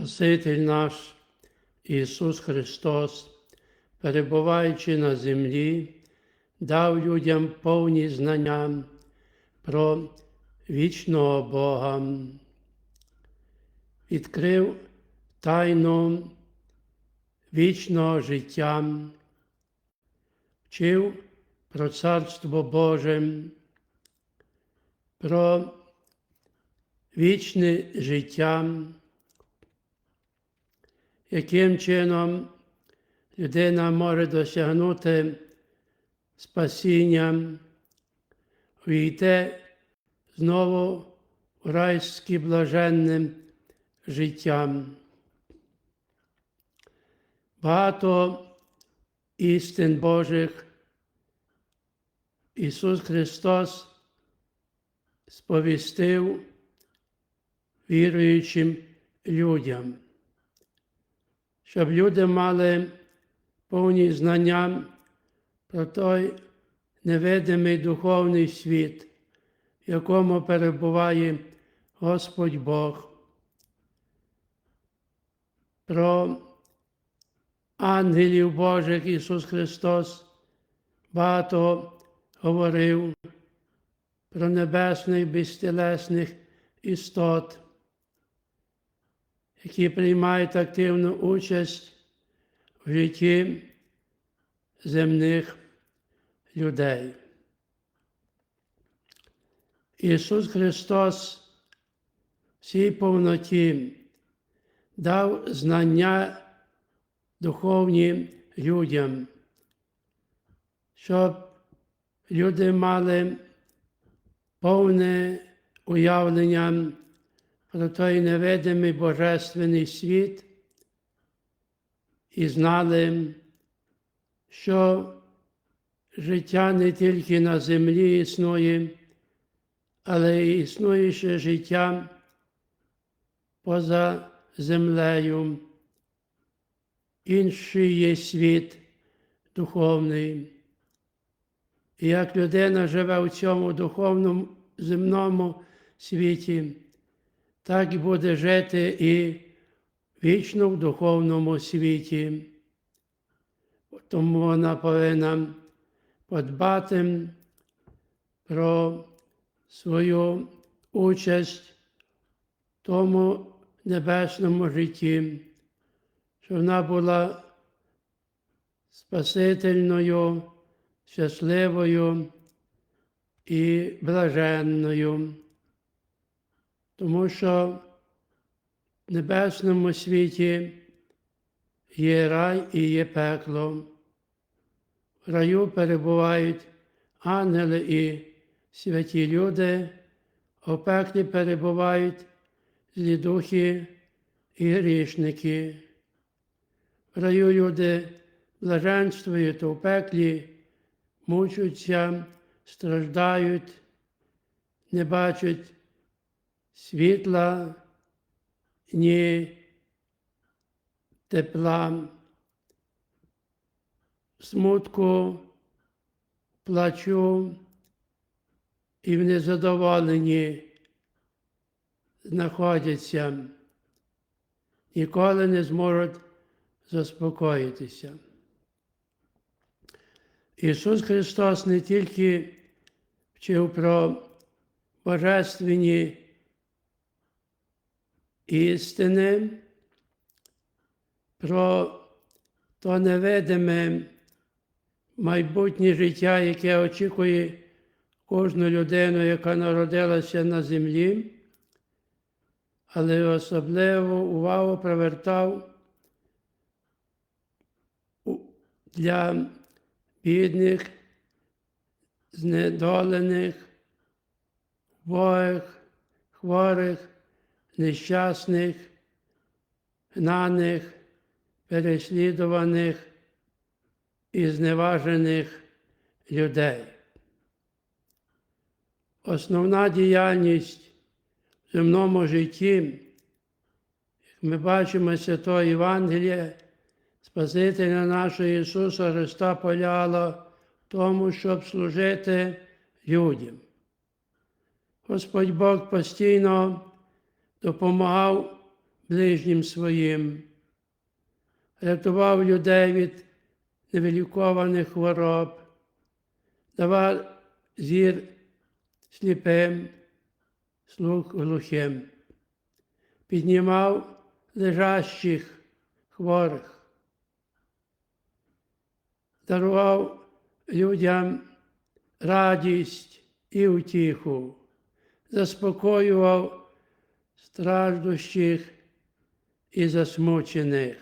Спаситель наш Ісус Христос, перебуваючи на землі, дав людям повні знання про вічного Бога, відкрив тайну вічного життя, вчив про Царство Боже, про вічне життя, яким чином людина може досягнути спасіння, війти знову в райське блаженне життя. Багато істин Божих. Ісус Христос сповістив віруючим людям, щоб люди мали повні знання про той невидимий духовний світ, в якому перебуває Господь Бог, про ангелів Божих Ісус Христос багато говорив про небесних безтілесних істот, які приймають активну участь в житті земних людей. Ісус Христос всій повноті дав знання духовні людям, щоб люди мали повне уявлення про той невидимий божественний світ і знали, що життя не тільки на землі існує, але й існує ще життя поза землею. Інший є світ духовний. І як людина живе у цьому духовному земному світі, так буде жити і вічно в духовному світі. Тому вона повинна подбати про свою участь в тому небесному житті, щоб вона була спасительною, щасливою і блаженною, тому що в небесному світі є рай і є пекло. В раю перебувають ангели і святі люди, а в пеклі перебувають злі духи і грішники. В раю люди блаженствують, а в пеклі мучаться, страждають, не бачать світла, ні тепла, смутку, плачу і в незадоволенні знаходяться, ніколи не зможуть заспокоїтися. Ісус Христос не тільки вчив про божественні істини, про то невидиме майбутнє життя, яке очікує кожну людину, яка народилася на землі, але особливо увагу привертав для бідних, знедолених, воїх, хворих, нещасних, гнаних, переслідуваних і зневажених людей. Основна діяльність в земному житті, як ми бачимо Святого Євангелія, Спасителя нашого Ісуса Христа полягала в тому, щоб служити людям. Господь Бог постійно допомагав ближнім своїм, рятував людей від невилікованих хвороб, давав зір сліпим, слух глухим, піднімав лежащих хворих, дарував людям радість і утіху, заспокоював страждущих і засмучених,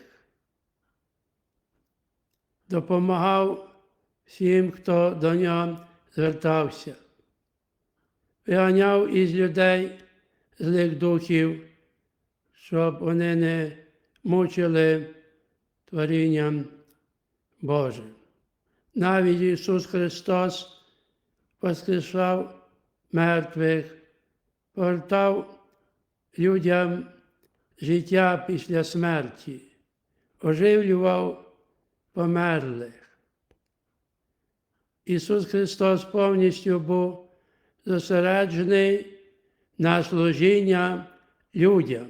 допомагав всім, хто до нього звертався, виганяв із людей злих духів, щоб вони не мучили творінням Божим. Навіть Ісус Христос воскрешав мертвих, повертав людям життя після смерті, оживлював померлих. Ісус Христос повністю був зосереджений на служіння людям.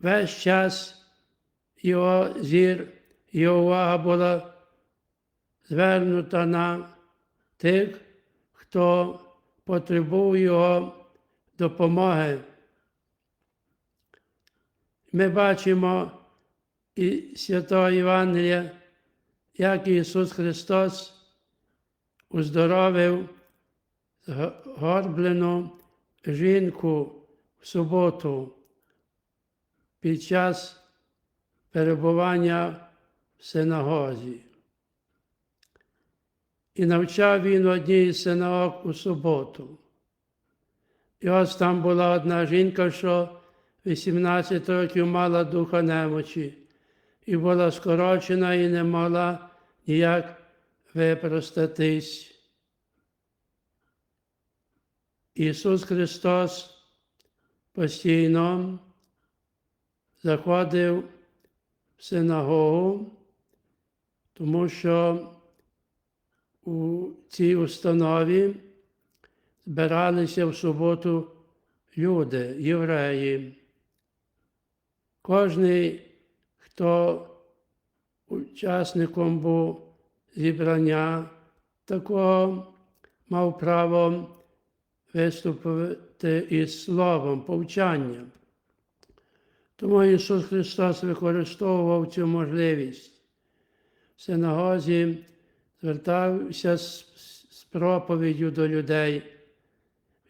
Весь час його зір, його увага була звернута на тих, хто потребує його допомоги. Ми бачимо і Святого Євангелія, як Ісус Христос уздоровив горблену жінку в суботу під час перебування в синагозі. І навчав він одній із синагог у суботу. І ось там була одна жінка, що 18 років мала духа немочі, і була скорочена і не могла ніяк випростатись. Ісус Христос постійно заходив в синагогу, тому що у цій установі збиралися в суботу люди, євреї. Кожний, хто учасником був зібрання, такого мав право виступити із словом, повчанням. Тому Ісус Христос використовував цю можливість. В синагозі звертався з, проповіддю до людей,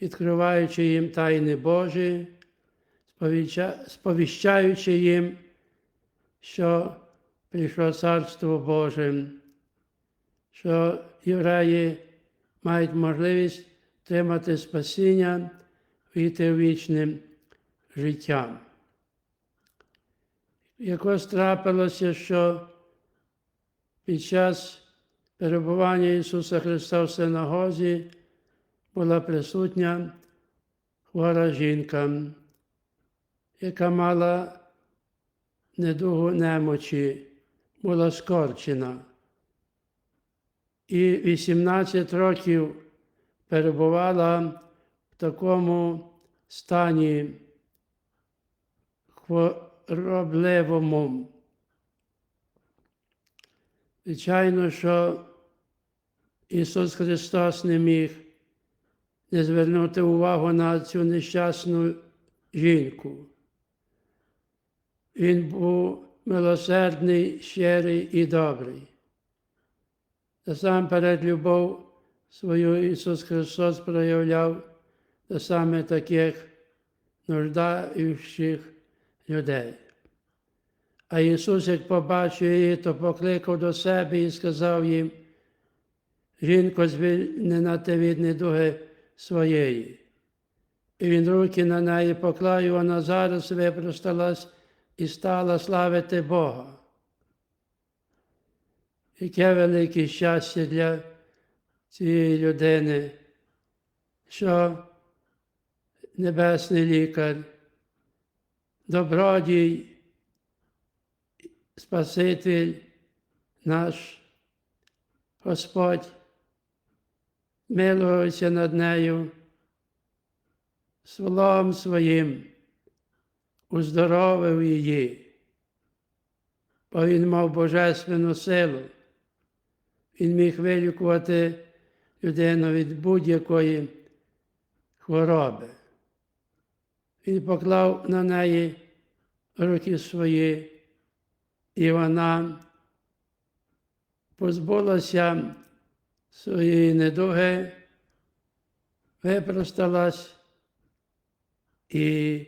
відкриваючи їм тайни Божі, сповіщаючи їм, що прийшло Царство Боже, що євреї мають можливість отримати спасіння, війти в вічне життя. Якось трапилося, що під час перебування Ісуса Христа в синагозі була присутня хвора жінка, яка мала недугу немочі, була скорчена. І 18 років перебувала в такому стані хворобливому. Звичайно, що Ісус Христос не міг не звернути увагу на цю нещасну жінку. Він був милосердний, щирий і добрий. Насамперед любов свою Ісус Христос проявляв до саме таких нуждаючих людей. А Ісус, як побачив її, то покликав до себе і сказав їм, жінко, звільнена ти від недуги своєї. І він руки на неї поклав, і вона зараз випросталась і стала славити Бога. Яке велике щастя для цієї людини, що небесний лікар, добродій, Спаситель наш Господь, милується над нею, словом своїм уздоровив її, бо він мав божественну силу. Він міг вилікувати людину від будь-якої хвороби. Він поклав на неї руки свої, і вона позбулася своєї недуги, випросталась і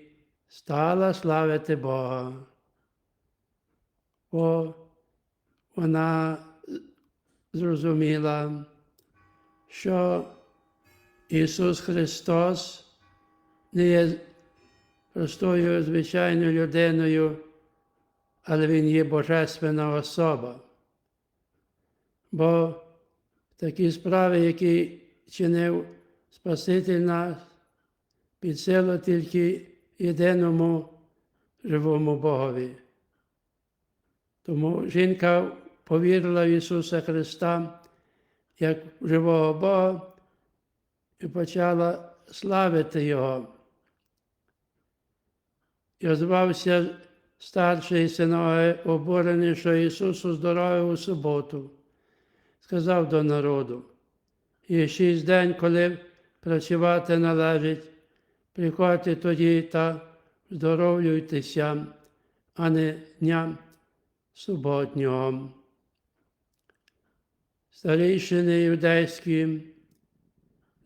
стала славити Бога. Бо вона зрозуміла, що Ісус Христос не є простою звичайною людиною, але Він є божественна особа. Бо такі справи, які чинив Спаситель нас, під силу тільки єдиному живому Богові. Тому жінка повірила в Ісуса Христа як живого Бога і почала славити Його. І озвався старший синоги, обурений, що Ісус оздоровив у суботу, сказав до народу, є шість день, коли працювати належить, приходьте тоді та здоровлюйтеся, а не дня суботнього. Старішини юдейські,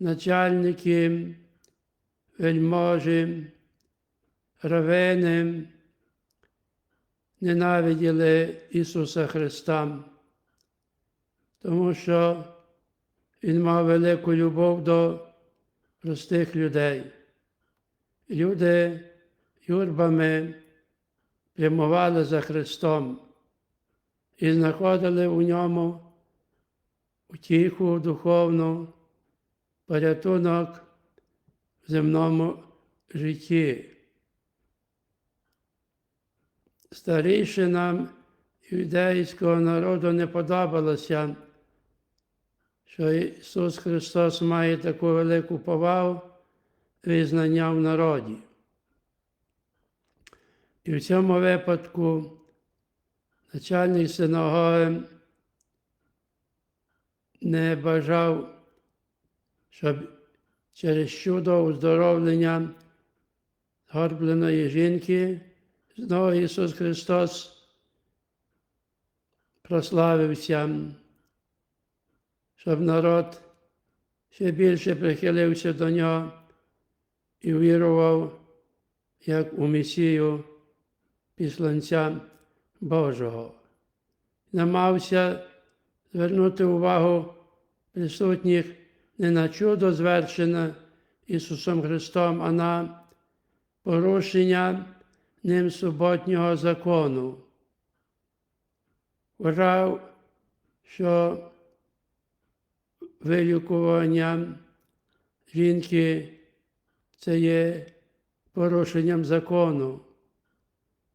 начальники, вельможі, равини ненавиділи Ісуса Христа, тому що Він мав велику любов до простих людей. Люди юрбами прямували за Христом і знаходили у ньому утіху духовну, порятунок в земному житті. Старішинам юдейського народу не подобалося, що Ісус Христос має таку велику повагу визнання в народі. І в цьому випадку начальник синагоги не бажав, щоб через чудо уздоровлення згорбленої жінки знову Ісус Христос прославився, щоб народ ще більше прихилився до нього і вірував як у Месію післанця Божого. Намався звернути увагу присутніх не на чудо звершене Ісусом Христом, а на порушення ним суботнього закону. Вважав, що вилікування жінки це є порушенням закону,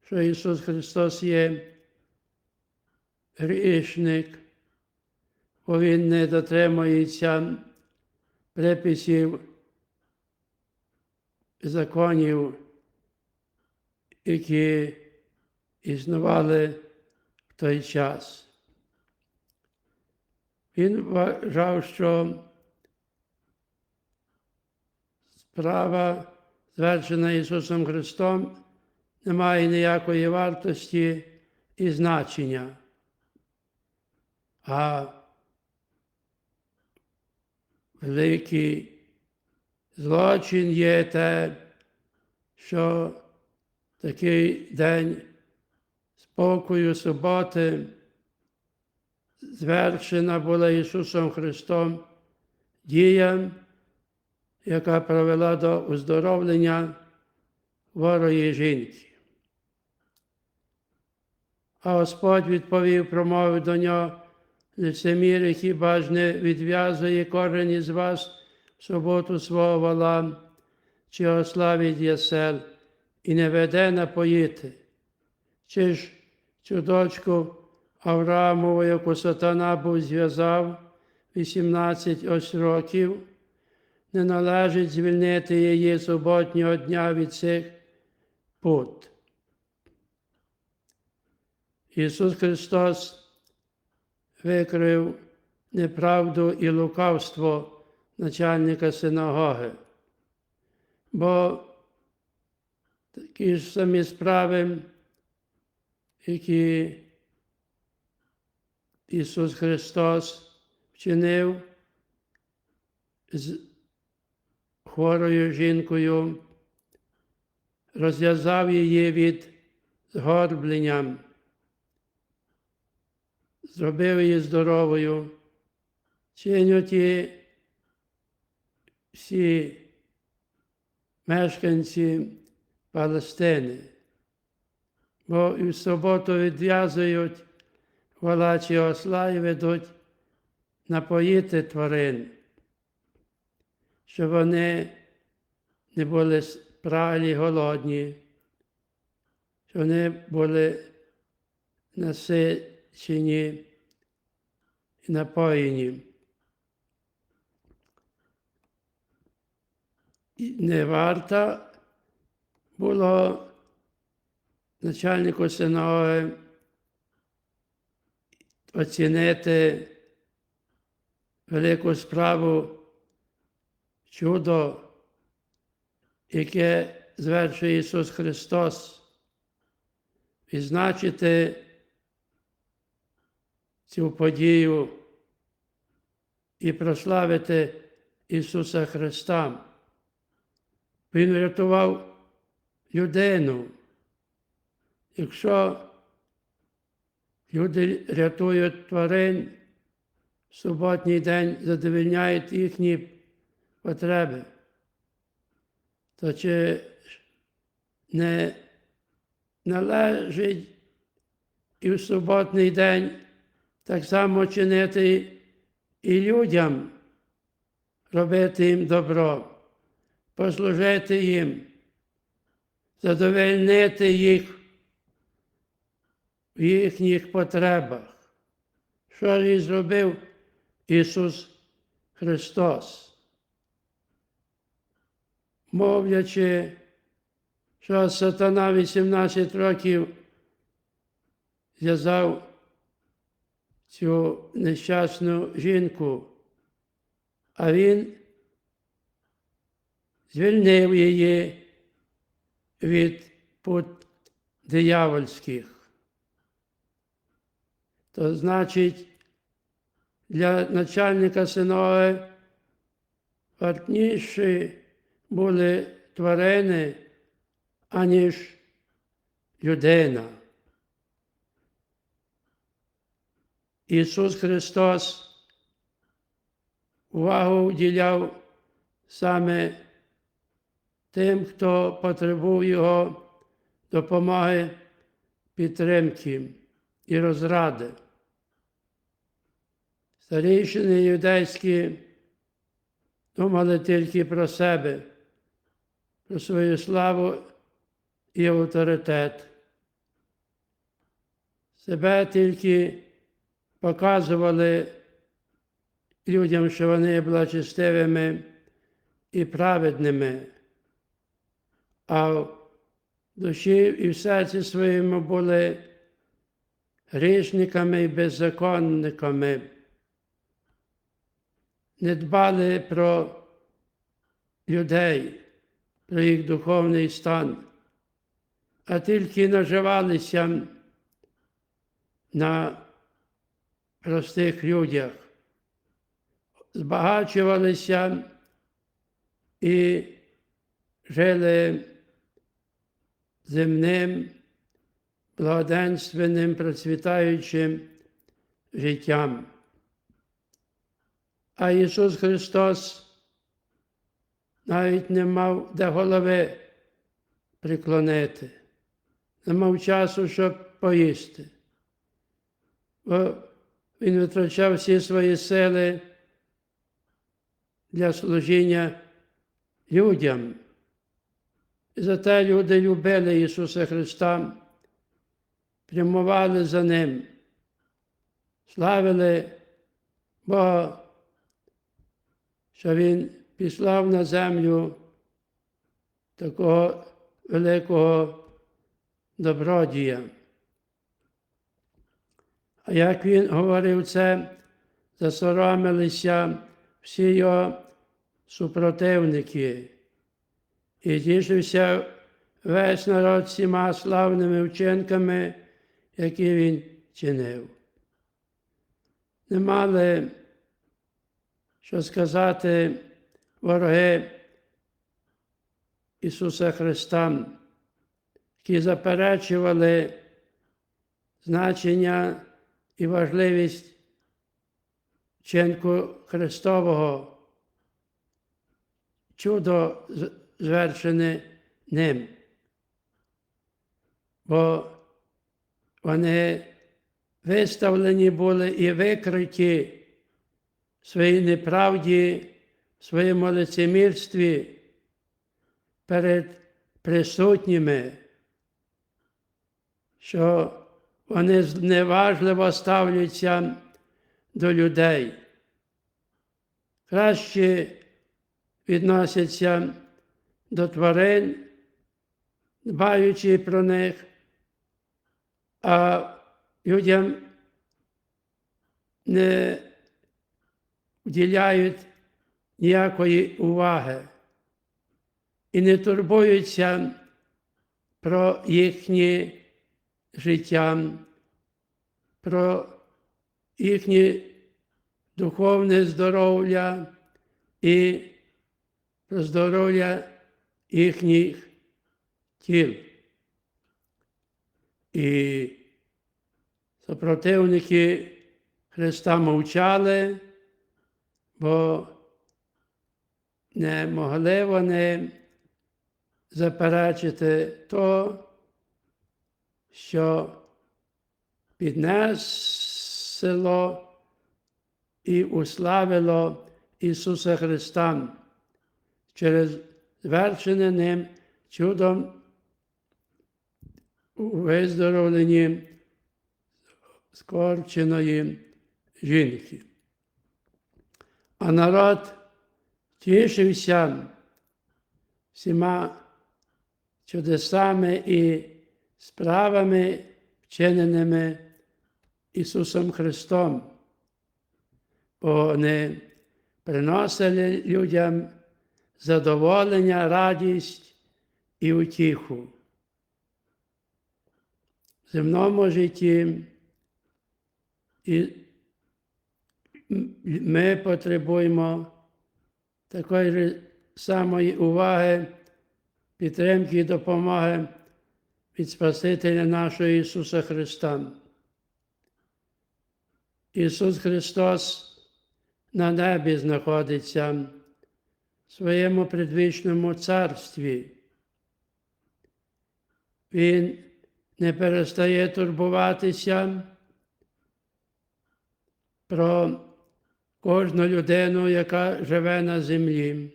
що Ісус Христос є грішник, бо Він не дотримується приписів законів, які існували в той час. Він вважав, що справа, звершена Ісусом Христом, не має ніякої вартості і значення. А великий злочин є те, що такий день спокою суботи звершена була Ісусом Христом дія, яка привела до оздоровлення хворої жінки. А Господь відповів, промовив до нього, лицеміри хіба ж не відв'язує кожен із вас в суботу свого вала, чи ославить ясел і не веде напоїти, чи ж цю дочку Авраамову, яку сатана був зв'язав 18 ось років, не належить звільнити її суботнього дня від цих пут. Ісус Христос викрив неправду і лукавство начальника синагоги, бо такі ж самі справи, які Ісус Христос вчинив з хворою жінкою, розв'язав її від згорблення, зробив її здоровою, чинять і всі мешканці Палестини, бо і в суботу відв'язують волачі осла і ведуть напоїти тварин, щоб вони не були справді голодні, щоб вони були насичені і напоєні. Не варто було начальнику синагоги оцінити велику справу чудо, яке звершує Ісус Христос, відзначити цю подію і прославити Ісуса Христа. Він врятував людину. Якщо люди рятують тварин, в суботній день задовільняють їхні потреби, то чи не належить і в суботній день так само чинити і людям, робити їм добро, послужити їм, задовольнити їх в їхніх потребах. Що і зробив Ісус Христос? Мовлячи, що сатана 18 років зв'язав цю нещасну жінку, а він звільнив її від пут диявольських. То значить, для начальника синоги вартніші були тварини, аніж людина. Ісус Христос увагу уділяв саме тим, хто потребує Його допомоги, підтримки і розради. Старішини юдейські думали тільки про себе, про свою славу і авторитет. Себе тільки показували людям, що вони благочестивими і праведними, а в душі і в серці своєму були грішниками і беззаконниками, не дбали про людей, про їх духовний стан, а тільки наживалися на простих людях, збагачувалися і жили земним, благоденственним, процвітаючим життям. А Ісус Христос навіть не мав де голови приклонити, не мав часу, щоб поїсти. Бо він витрачав всі свої сили для служіння людям. І зате люди любили Ісуса Христа, прямували за Ним, славили Бога, що Він післав на землю такого великого добродія. А як він говорив це, засоромилися всі його супротивники, і тішився весь народ всіма славними вчинками, які він чинив. Не мали, що сказати, вороги Ісуса Христа, які заперечували значення і важливість вчинку Христового, чудо звершене ним. Бо вони виставлені були і викриті своїй неправді, в своєму лицемірстві перед присутніми, що вони зневажливо ставляться до людей. Краще відносяться до тварин, дбаючи про них, а людям не вділяють ніякої уваги і не турбуються про їхнє життя, про їхнє духовне здоров'я і про здоров'я їхніх тіл. І супротивники Христа мовчали, бо не могли вони заперечити то, що піднесло і уславило Ісуса Христа через звершене ним чудом виздоровленні скорченої жінки. А народ тішився всіма чудесами і справами, вчиненими Ісусом Христом, бо вони приносили людям задоволення, радість і утіху. Земному житті і ми потребуємо такої самої уваги, підтримки і допомоги від Спасителя нашого Ісуса Христа. Ісус Христос на небі знаходиться в своєму предвічному царстві. Він не перестає турбуватися про кожну людину, яка живе на землі.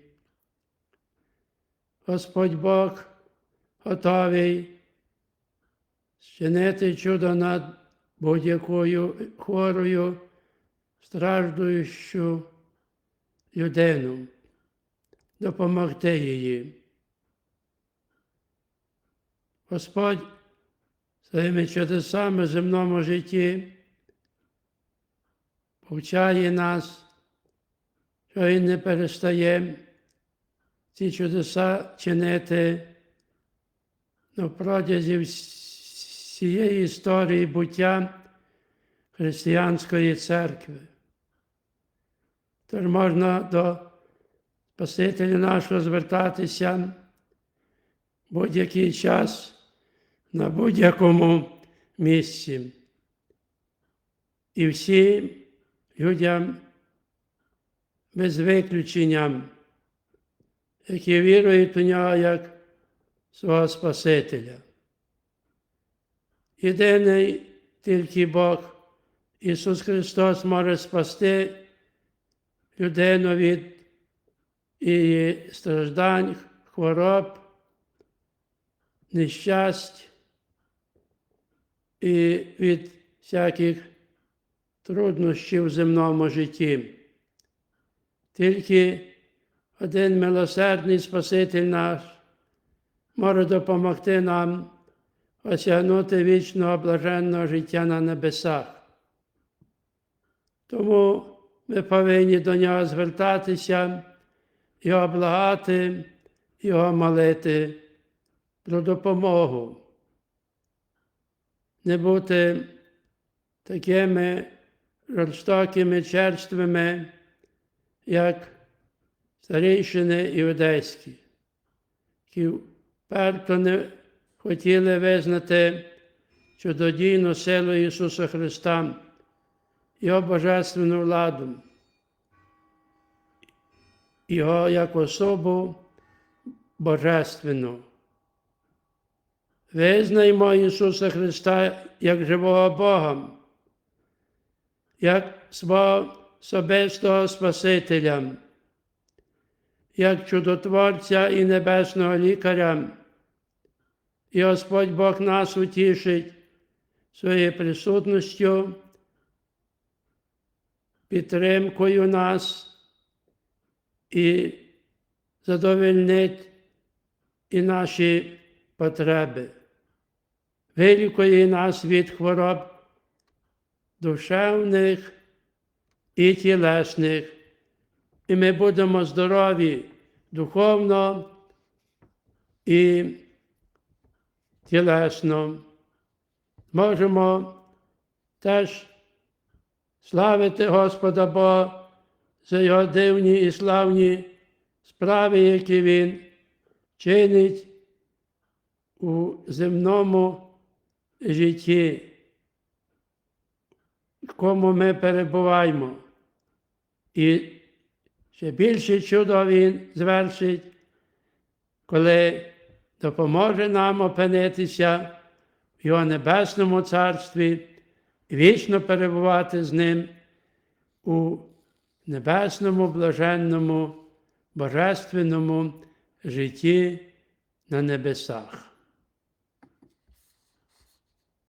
Господь Бог готовий зчинити чудо над будь-якою хворою, страждуючу людину, допомогти її. Господь своїми чудесами в земному житті. Повчає нас, що Він не перестає ці чудеса чинити. На протязі всієї історії буття християнської церкви. Тож можна до Спасителя нашого звертатися будь-який час на будь-якому місці. І всім людям без виключення, які вірують у нього як свого Спасителя. Єдиний тільки Бог, Ісус Христос може спасти людину від її страждань, хвороб, нещасть і від всяких труднощів в земному житті. Тільки один милосердний Спаситель наш, може допомогти нам осягнути вічного блаженного життя на небесах. Тому ми повинні до нього звертатися, його благати, його молити про допомогу. Не бути такими жорстокими черствами, як старейшини іудейські, які вперто не хотіли визнати чудодійну силу Ісуса Христа, Його божественну владу, Його як особу божественну. Визнаймо Ісуса Христа як живого Бога, як свого особистого Спасителя, як чудотворця і небесного лікаря. І Господь Бог нас утішить своєю присутністю, підтримкою нас і задовольнить і наші потреби, вилікує нас від хвороб душевних і тілесних, і ми будемо здорові духовно і тілесно. Можемо теж славити Господа Бога за його дивні і славні справи, які Він чинить у земному житті, в кому ми перебуваємо. І ще більше чудо Він звершить, коли допоможе нам опинитися в Його Небесному Царстві вічно перебувати з Ним у небесному, блаженному, божественному житті на небесах.